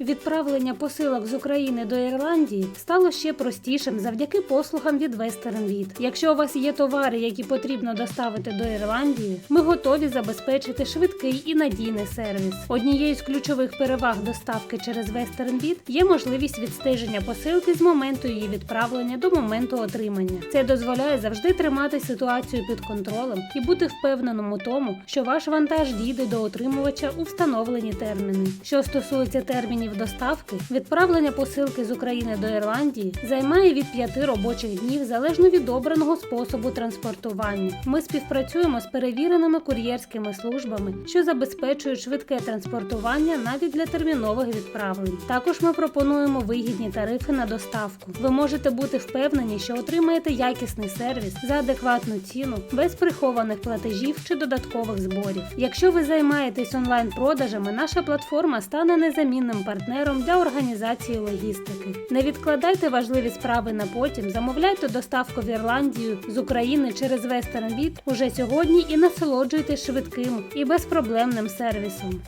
Відправлення посилок з України до Ірландії стало ще простішим завдяки послугам від Western Від. Якщо у вас є товари, які потрібно доставити до Ірландії, ми готові забезпечити швидкий і надійний сервіс. Однією з ключових переваг доставки через Western Від є можливість відстеження посилки з моменту її відправлення до моменту отримання. Це дозволяє завжди тримати ситуацію під контролем і бути впевненим у тому, що ваш вантаж дійде до отримувача у встановлені терміни. Що стосується термінів доставки, відправлення посилки з України до Ірландії займає від 5 робочих днів залежно від обраного способу транспортування. Ми співпрацюємо з перевіреними кур'єрськими службами, що забезпечують швидке транспортування навіть для термінових відправлень. Також ми пропонуємо вигідні тарифи на доставку. Ви можете бути впевнені, що отримаєте якісний сервіс за адекватну ціну, без прихованих платежів чи додаткових зборів. Якщо ви займаєтесь онлайн-продажами, наша платформа стане незамінним партнером для організації логістики. Не відкладайте важливі справи на потім, замовляйте доставку в Ірландію з України через Western уже сьогодні і насолоджуйтесь швидким і безпроблемним сервісом.